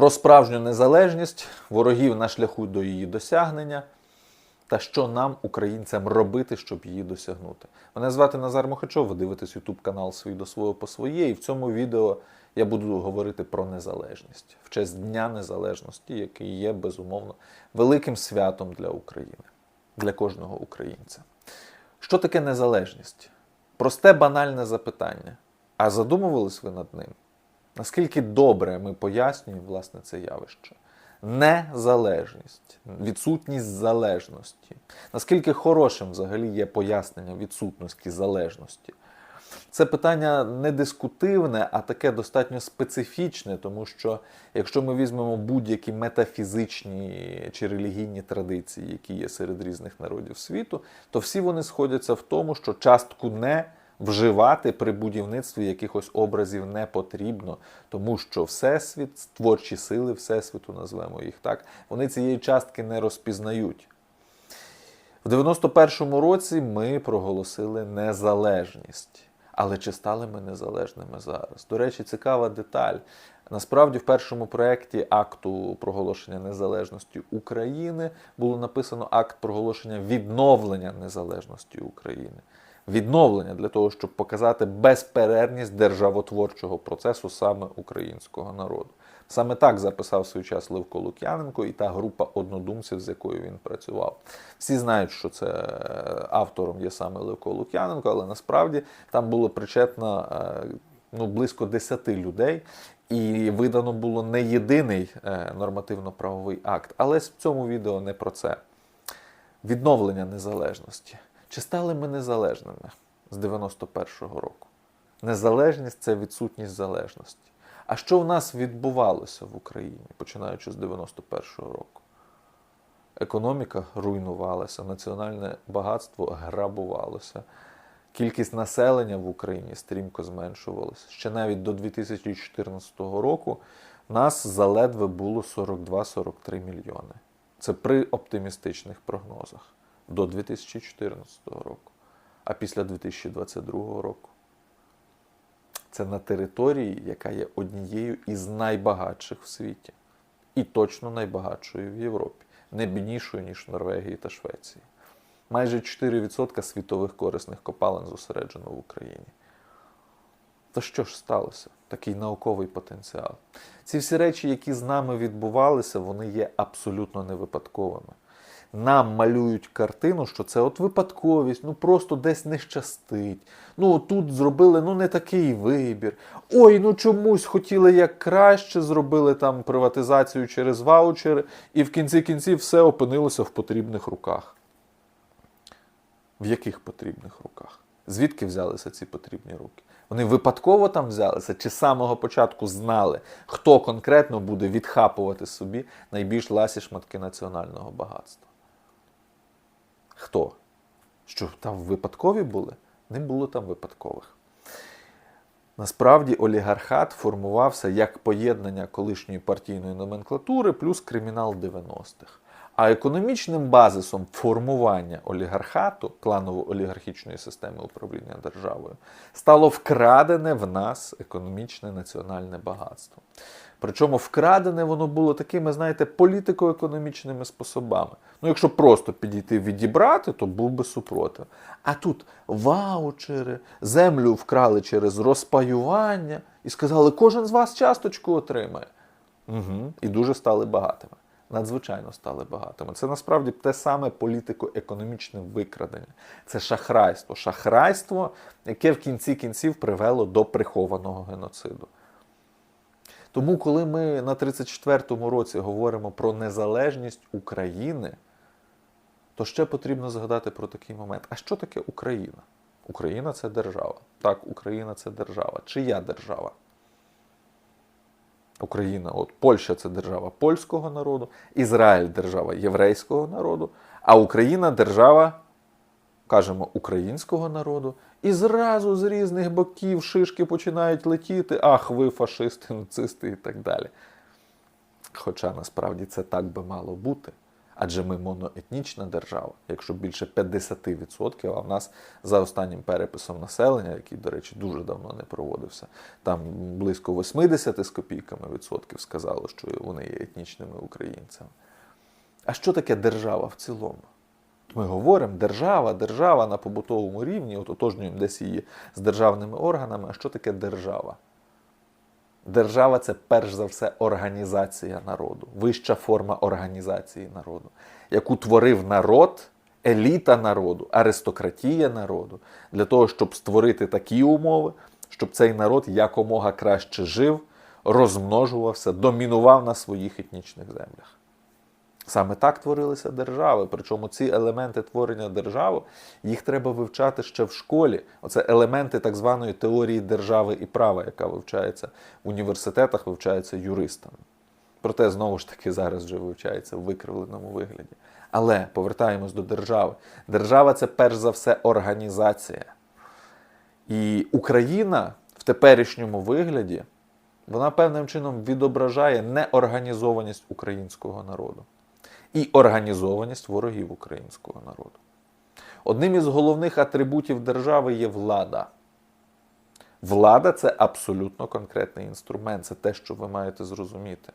про справжню незалежність, ворогів на шляху до її досягнення та що нам, українцям, робити, щоб її досягнути. Мене звати Назар Мохачов, ви дивитесь YouTube канал Свій до свого по своє, і в цьому відео я буду говорити про незалежність в честь Дня Незалежності, який є безумовно великим святом для України, для кожного українця. Що таке незалежність? Просте банальне запитання. А задумувались ви над ним? Наскільки добре ми пояснюємо власне це явище? Незалежність, відсутність залежності. Наскільки хорошим взагалі є пояснення відсутності залежності? Це питання не дискутивне, а таке достатньо специфічне, тому що якщо ми візьмемо будь-які метафізичні чи релігійні традиції, які є серед різних народів світу, то всі вони сходяться в тому, що частку не вживати при будівництві якихось образів не потрібно, тому що Всесвіт, творчі сили Всесвіту, назвемо їх так, вони цієї частки не розпізнають. В 91-му році ми проголосили незалежність. Але чи стали ми незалежними зараз? До речі, цікава деталь. Насправді, в першому проєкті акту проголошення незалежності України було написано акт проголошення відновлення незалежності України. Відновлення для того, щоб показати безперервність державотворчого процесу саме українського народу. Саме так записав свій час Левко Лук'яненко і та група однодумців, з якою він працював. Всі знають, що це е, автором є саме Левко Лук'яненко, але насправді там було причетно е, ну, близько 10 людей, і видано було не єдиний е, нормативно-правовий акт. Але в цьому відео не про це. Відновлення незалежності. Чи стали ми незалежними з 91-го року? Незалежність це відсутність залежності. А що в нас відбувалося в Україні, починаючи з 91-го року? Економіка руйнувалася, національне багатство грабувалося, кількість населення в Україні стрімко зменшувалася. Ще навіть до 2014 року нас заледве було 42-43 мільйони. Це при оптимістичних прогнозах до 2014 року, а після 2022 року. Це на території, яка є однією із найбагатших в світі. І точно найбагатшою в Європі, не біднішою, ніж в Норвегії та Швеції. Майже 4% світових корисних копалин зосереджено в Україні. То що ж сталося? Такий науковий потенціал. Ці всі речі, які з нами відбувалися, вони є абсолютно невипадковими нам малюють картину, що це от випадковість, ну просто десь не щастить. Ну тут зробили ну не такий вибір. Ой, ну чомусь хотіли як краще, зробили там приватизацію через ваучери, і в кінці кінців все опинилося в потрібних руках. В яких потрібних руках? Звідки взялися ці потрібні руки? Вони випадково там взялися, чи з самого початку знали, хто конкретно буде відхапувати собі найбільш ласі шматки національного багатства? Хто? Що там випадкові були? Не було там випадкових. Насправді олігархат формувався як поєднання колишньої партійної номенклатури плюс кримінал 90-х. А економічним базисом формування олігархату, кланово-олігархічної системи управління державою, стало вкрадене в нас економічне національне багатство. Причому вкрадене воно було такими, знаєте, політико-економічними способами. Ну, якщо просто підійти відібрати, то був би супротив. А тут ваучери, землю вкрали через розпаювання і сказали, кожен з вас часточку отримає. Угу. І дуже стали багатими. Надзвичайно стали багатими. Це насправді те саме політико-економічне викрадення. Це шахрайство. Шахрайство, яке в кінці кінців привело до прихованого геноциду. Тому, коли ми на 34-му році говоримо про незалежність України, то ще потрібно згадати про такий момент. А що таке Україна? Україна це держава. Так, Україна це держава. Чия держава? Україна, от Польща це держава польського народу, Ізраїль держава єврейського народу, а Україна держава, кажемо, українського народу. І зразу з різних боків шишки починають летіти. Ах, ви фашисти, нацисти і так далі. Хоча насправді це так би мало бути. Адже ми моноетнічна держава, якщо більше 50%, а в нас за останнім переписом населення, який, до речі, дуже давно не проводився, там близько 80 з копійками відсотків сказало, що вони є етнічними українцями. А що таке держава в цілому? Ми говоримо держава, держава на побутовому рівні, от отожнюємо десь її з державними органами. А що таке держава? Держава це перш за все організація народу, вища форма організації народу, яку творив народ, еліта народу, аристократія народу, для того, щоб створити такі умови, щоб цей народ якомога краще жив, розмножувався, домінував на своїх етнічних землях. Саме так творилися держави. Причому ці елементи творення держави їх треба вивчати ще в школі. Оце елементи так званої теорії держави і права, яка вивчається в університетах, вивчається юристами. Проте, знову ж таки, зараз вже вивчається в викривленому вигляді. Але повертаємось до держави. Держава це перш за все організація. І Україна в теперішньому вигляді вона певним чином відображає неорганізованість українського народу і організованість ворогів українського народу. Одним із головних атрибутів держави є влада. Влада це абсолютно конкретний інструмент, це те, що ви маєте зрозуміти.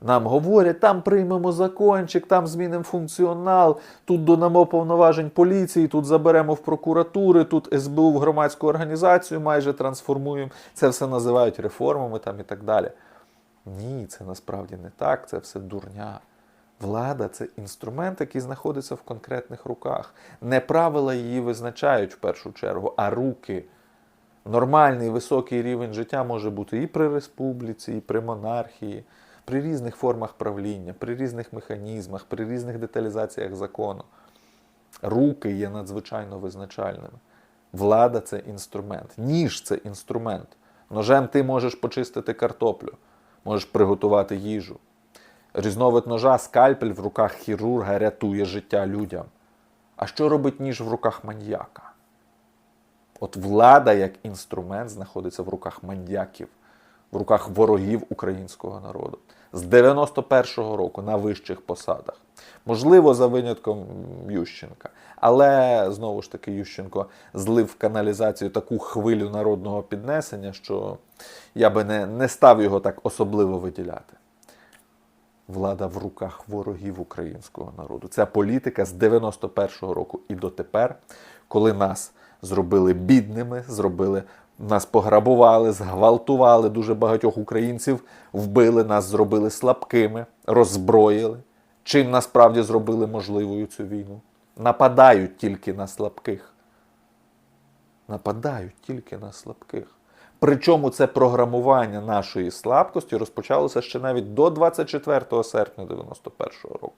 Нам говорять, там приймемо закончик, там змінимо функціонал, тут додамо повноважень поліції, тут заберемо в прокуратури, тут СБУ в громадську організацію майже трансформуємо. Це все називають реформами там і так далі. Ні, це насправді не так, це все дурня. Влада це інструмент, який знаходиться в конкретних руках. Не правила її визначають в першу чергу, а руки. Нормальний високий рівень життя може бути і при республіці, і при монархії, при різних формах правління, при різних механізмах, при різних деталізаціях закону. Руки є надзвичайно визначальними. Влада це інструмент. Ніж це інструмент. Ножем ти можеш почистити картоплю, можеш приготувати їжу. Різновид ножа, скальпель в руках хірурга рятує життя людям. А що робить ніж в руках маньяка? От влада як інструмент знаходиться в руках маньяків, в руках ворогів українського народу. З 91-го року на вищих посадах. Можливо, за винятком Ющенка. Але знову ж таки, Ющенко злив в каналізацію таку хвилю народного піднесення, що я би не, не став його так особливо виділяти. Влада в руках ворогів українського народу. Ця політика з 91-го року і дотепер, коли нас зробили бідними, зробили нас пограбували, зґвалтували дуже багатьох українців, вбили нас, зробили слабкими, роззброїли. Чим насправді зробили можливою цю війну? Нападають тільки на слабких. Нападають тільки на слабких. Причому це програмування нашої слабкості розпочалося ще навіть до 24 серпня 91-го року.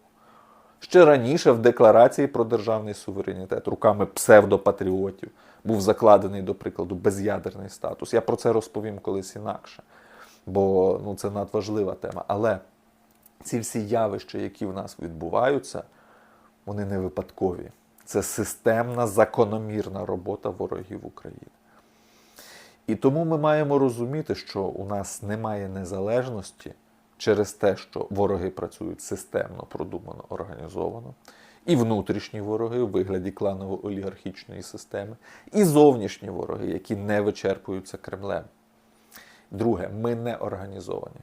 Ще раніше в декларації про державний суверенітет руками псевдопатріотів був закладений, до прикладу, без'ядерний статус. Я про це розповім колись інакше, бо ну, це надважлива тема. Але ці всі явища, які в нас відбуваються, вони не випадкові. Це системна закономірна робота ворогів України. І тому ми маємо розуміти, що у нас немає незалежності через те, що вороги працюють системно, продумано, організовано, і внутрішні вороги у вигляді кланово-олігархічної системи, і зовнішні вороги, які не вичерпуються Кремлем. Друге, ми не організовані.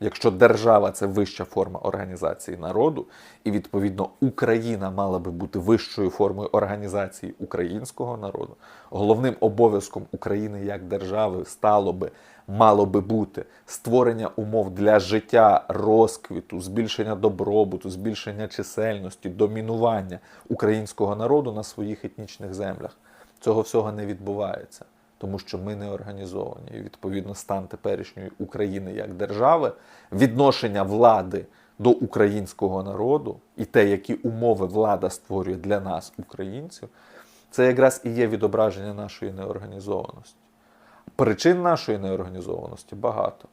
Якщо держава це вища форма організації народу, і відповідно Україна мала би бути вищою формою організації українського народу, головним обов'язком України як держави стало би, мало би бути створення умов для життя, розквіту, збільшення добробуту, збільшення чисельності, домінування українського народу на своїх етнічних землях. Цього всього не відбувається тому що ми не організовані. І відповідно стан теперішньої України як держави, відношення влади до українського народу і те, які умови влада створює для нас, українців, це якраз і є відображення нашої неорганізованості. Причин нашої неорганізованості багато.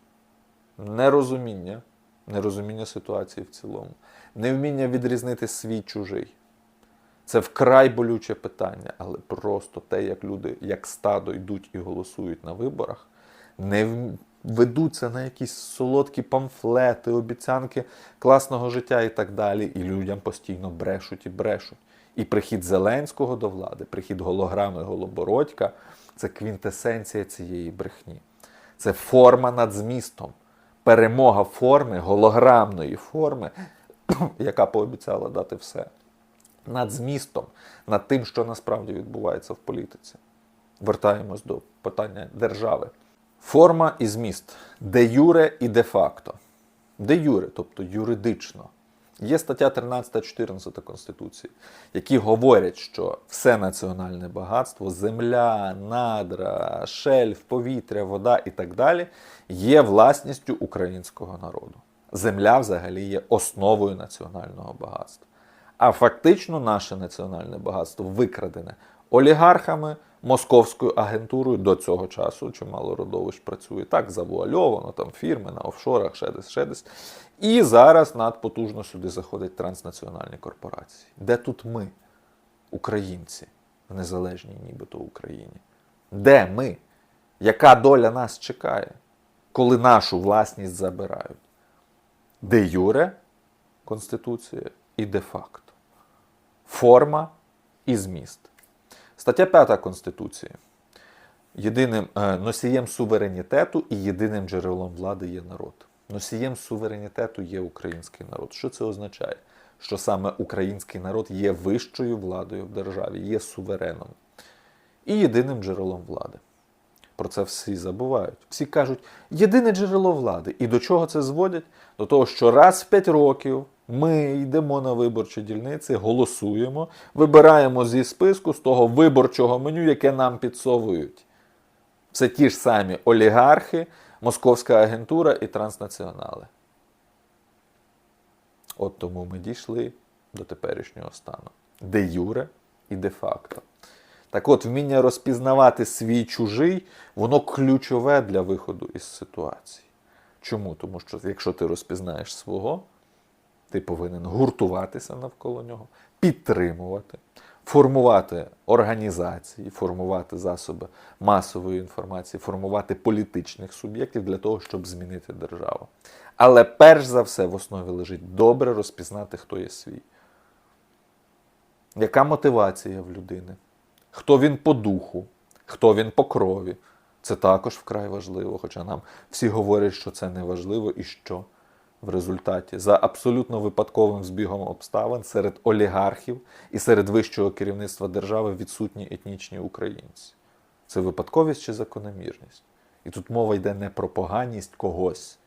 Нерозуміння, нерозуміння ситуації в цілому, невміння відрізнити свій чужий. Це вкрай болюче питання, але просто те, як люди, як стадо йдуть і голосують на виборах, не ведуться на якісь солодкі памфлети, обіцянки класного життя і так далі. І людям постійно брешуть і брешуть. І прихід Зеленського до влади, прихід голограми Голобородька це квінтесенція цієї брехні. Це форма над змістом. Перемога форми, голограмної форми, яка пообіцяла дати все. Над змістом, над тим, що насправді відбувається в політиці. Вертаємось до питання держави. Форма і зміст де юре і де факто. Де юре, тобто юридично. Є стаття 13-14 Конституції, які говорять, що все національне багатство, земля, надра, шельф, повітря, вода і так далі є власністю українського народу. Земля взагалі є основою національного багатства. А фактично наше національне багатство викрадене олігархами, московською агентурою до цього часу. Чимало родовищ працює так, завуальовано, там фірми на офшорах, ще десь, ще десь. І зараз надпотужно сюди заходять транснаціональні корпорації. Де тут ми, українці, в незалежній нібито Україні? Де ми? Яка доля нас чекає, коли нашу власність забирають? Де юре Конституція і де факто. Форма і зміст. Стаття 5 Конституції. Єдиним е, носієм суверенітету і єдиним джерелом влади є народ. Носієм суверенітету є український народ. Що це означає? Що саме український народ є вищою владою в державі, є сувереном і єдиним джерелом влади. Про це всі забувають. Всі кажуть, єдине джерело влади. І до чого це зводять? До того, що раз в 5 років ми йдемо на виборчі дільниці, голосуємо, вибираємо зі списку з того виборчого меню, яке нам підсовують. Це ті ж самі олігархи, московська агентура і транснаціонали. От тому ми дійшли до теперішнього стану. Де юре і де факто. Так от, вміння розпізнавати свій чужий, воно ключове для виходу із ситуації. Чому? Тому що якщо ти розпізнаєш свого, ти повинен гуртуватися навколо нього, підтримувати, формувати організації, формувати засоби масової інформації, формувати політичних суб'єктів для того, щоб змінити державу. Але перш за все в основі лежить добре розпізнати, хто є свій. Яка мотивація в людини? Хто він по духу, хто він по крові. Це також вкрай важливо, хоча нам всі говорять, що це не важливо і що в результаті за абсолютно випадковим збігом обставин серед олігархів і серед вищого керівництва держави відсутні етнічні українці. Це випадковість чи закономірність. І тут мова йде не про поганість когось,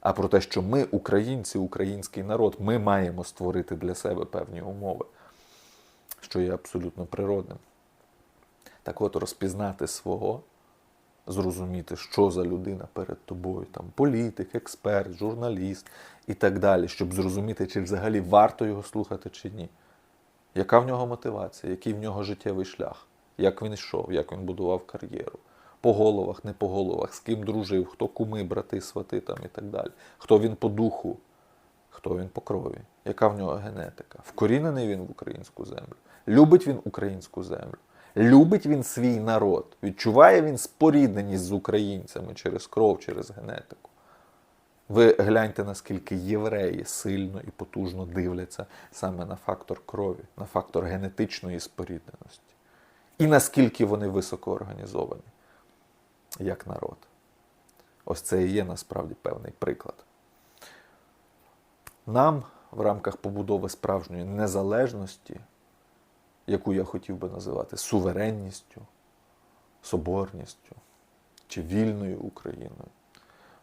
а про те, що ми, українці, український народ, ми маємо створити для себе певні умови, що є абсолютно природним. Так от розпізнати свого, зрозуміти, що за людина перед тобою, там політик, експерт, журналіст і так далі, щоб зрозуміти, чи взагалі варто його слухати чи ні. Яка в нього мотивація, який в нього життєвий шлях, як він йшов, як він будував кар'єру, по головах, не по головах, з ким дружив, хто куми, брати, свати там і так далі, хто він по духу, хто він по крові, яка в нього генетика, вкорінений він в українську землю, любить він українську землю. Любить він свій народ, відчуває він спорідненість з українцями через кров, через генетику. Ви гляньте, наскільки євреї сильно і потужно дивляться саме на фактор крові, на фактор генетичної спорідненості. І наскільки вони високо організовані, як народ. Ось це і є насправді певний приклад. Нам в рамках побудови справжньої незалежності яку я хотів би називати суверенністю, соборністю чи вільною Україною.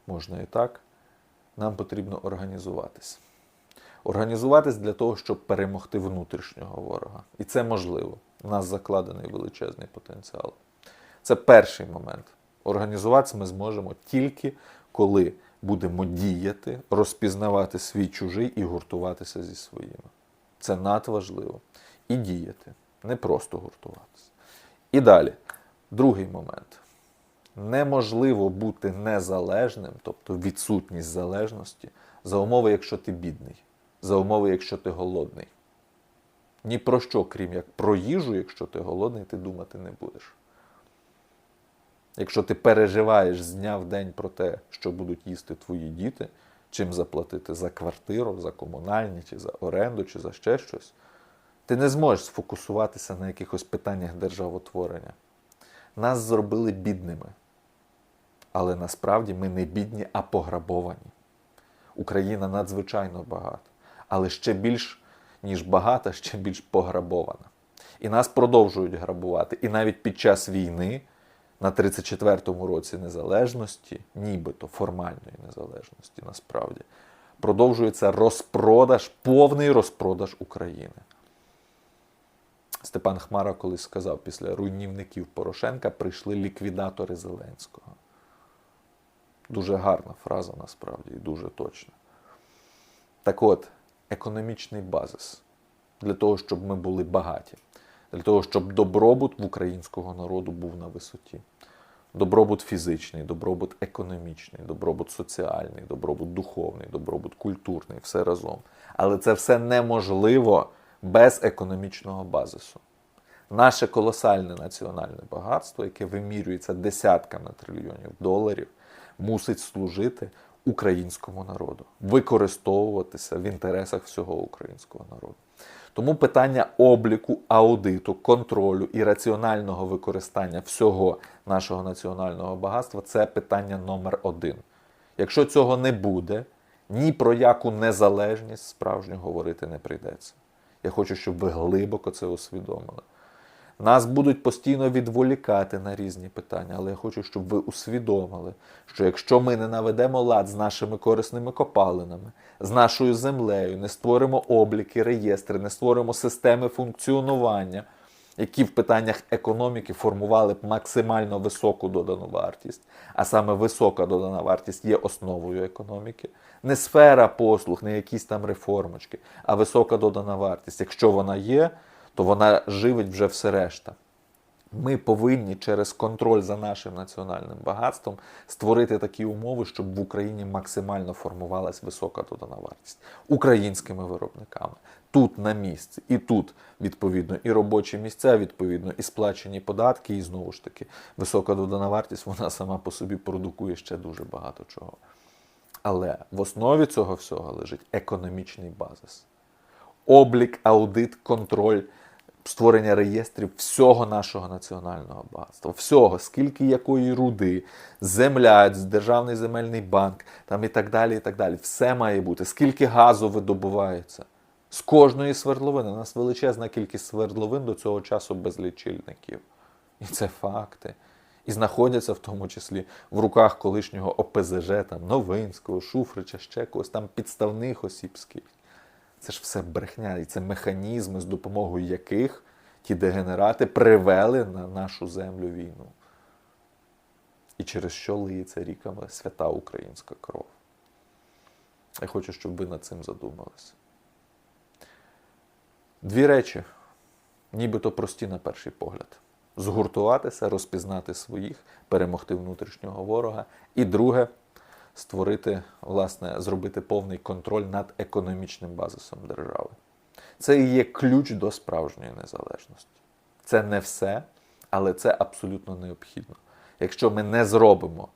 Можна і так. Нам потрібно організуватись. Організуватись для того, щоб перемогти внутрішнього ворога. І це можливо. У нас закладений величезний потенціал. Це перший момент. Організуватися ми зможемо тільки коли будемо діяти, розпізнавати свій чужий і гуртуватися зі своїми. Це надважливо і діяти, не просто гуртуватися. І далі, другий момент. Неможливо бути незалежним, тобто відсутність залежності, за умови, якщо ти бідний, за умови, якщо ти голодний. Ні про що, крім як про їжу, якщо ти голодний, ти думати не будеш. Якщо ти переживаєш з дня в день про те, що будуть їсти твої діти, чим заплатити за квартиру, за комунальні, чи за оренду, чи за ще щось, ти не зможеш сфокусуватися на якихось питаннях державотворення. Нас зробили бідними. Але насправді ми не бідні, а пограбовані. Україна надзвичайно багата, але ще більш ніж багата, ще більш пограбована. І нас продовжують грабувати. І навіть під час війни, на 34-му році незалежності, нібито формальної незалежності, насправді, продовжується розпродаж, повний розпродаж України. Степан Хмара колись сказав, після руйнівників Порошенка прийшли ліквідатори Зеленського. Дуже гарна фраза насправді і дуже точна. Так от, економічний базис для того, щоб ми були багаті, для того, щоб добробут в українського народу був на висоті. Добробут фізичний, добробут економічний, добробут соціальний, добробут духовний, добробут культурний, все разом. Але це все неможливо без економічного базису. Наше колосальне національне багатство, яке вимірюється десятками трильйонів доларів, мусить служити українському народу, використовуватися в інтересах всього українського народу. Тому питання обліку, аудиту, контролю і раціонального використання всього нашого національного багатства це питання номер один. Якщо цього не буде, ні про яку незалежність справжню говорити не прийдеться. Я хочу, щоб ви глибоко це усвідомили. Нас будуть постійно відволікати на різні питання, але я хочу, щоб ви усвідомили, що якщо ми не наведемо лад з нашими корисними копалинами, з нашою землею, не створимо обліки, реєстри, не створимо системи функціонування, які в питаннях економіки формували б максимально високу додану вартість, а саме висока додана вартість є основою економіки, не сфера послуг, не якісь там реформочки, а висока додана вартість. Якщо вона є, то вона живить вже все решта. Ми повинні через контроль за нашим національним багатством створити такі умови, щоб в Україні максимально формувалась висока додана вартість українськими виробниками. Тут на місці, і тут відповідно і робочі місця, відповідно, і сплачені податки, і знову ж таки висока додана вартість вона сама по собі продукує ще дуже багато чого. Але в основі цього всього лежить економічний базис. Облік, аудит, контроль, створення реєстрів всього нашого національного багатства, всього, скільки якої руди, земля, державний земельний банк, там і так далі. і так далі. Все має бути. Скільки газу видобувається з кожної свердловини. У нас величезна кількість свердловин до цього часу без лічильників. І це факти. І знаходяться в тому числі в руках колишнього ОПЗЖ, там, Новинського, Шуфрича, ще когось там підставних осіб скільки. Це ж все брехня, і це механізми, з допомогою яких ті дегенерати привели на нашу землю війну. І через що лиється ріками свята українська кров. Я хочу, щоб ви над цим задумалися. Дві речі, нібито прості на перший погляд: згуртуватися, розпізнати своїх, перемогти внутрішнього ворога. І друге створити, власне, зробити повний контроль над економічним базисом держави. Це і є ключ до справжньої незалежності. Це не все, але це абсолютно необхідно. Якщо ми не зробимо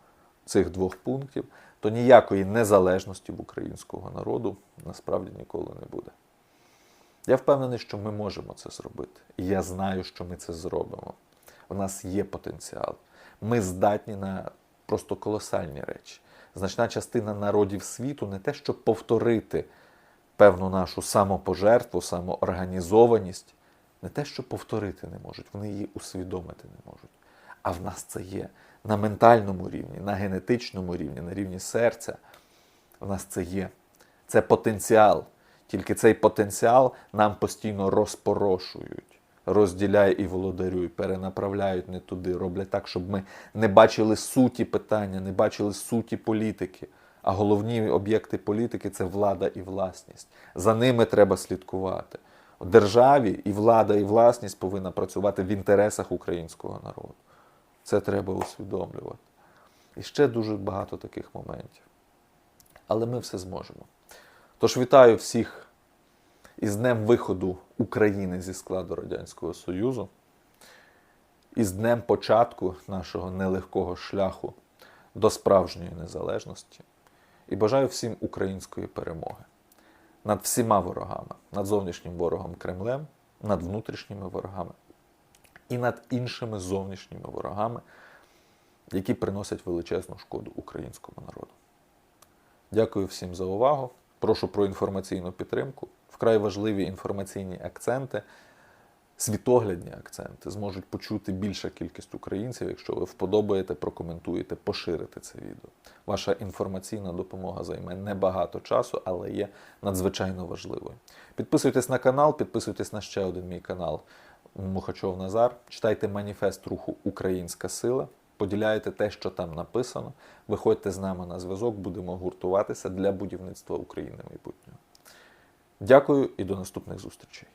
цих двох пунктів, то ніякої незалежності в українського народу насправді ніколи не буде. Я впевнений, що ми можемо це зробити. І я знаю, що ми це зробимо. У нас є потенціал. Ми здатні на просто колосальні речі. Значна частина народів світу не те, щоб повторити певну нашу самопожертву, самоорганізованість, не те, що повторити не можуть, вони її усвідомити не можуть. А в нас це є на ментальному рівні, на генетичному рівні, на рівні серця. В нас це є. Це потенціал. Тільки цей потенціал нам постійно розпорошують, розділяють і володарюють, перенаправляють не туди, роблять так, щоб ми не бачили суті питання, не бачили суті політики. А головні об'єкти політики це влада і власність. За ними треба слідкувати. Державі і влада, і власність повинна працювати в інтересах українського народу. Це треба усвідомлювати. І ще дуже багато таких моментів. Але ми все зможемо. Тож вітаю всіх із днем виходу України зі складу Радянського Союзу. і з днем початку нашого нелегкого шляху до справжньої незалежності. І бажаю всім української перемоги над всіма ворогами, над зовнішнім ворогом Кремлем, над внутрішніми ворогами і над іншими зовнішніми ворогами, які приносять величезну шкоду українському народу. Дякую всім за увагу. Прошу про інформаційну підтримку. Вкрай важливі інформаційні акценти, світоглядні акценти зможуть почути більша кількість українців, якщо ви вподобаєте, прокоментуєте, поширите це відео. Ваша інформаційна допомога займе небагато часу, але є надзвичайно важливою. Підписуйтесь на канал, підписуйтесь на ще один мій канал Мухачов Назар. Читайте маніфест руху Українська сила. Поділяйте те, що там написано. Виходьте з нами на зв'язок, будемо гуртуватися для будівництва України майбутнього. Дякую і до наступних зустрічей.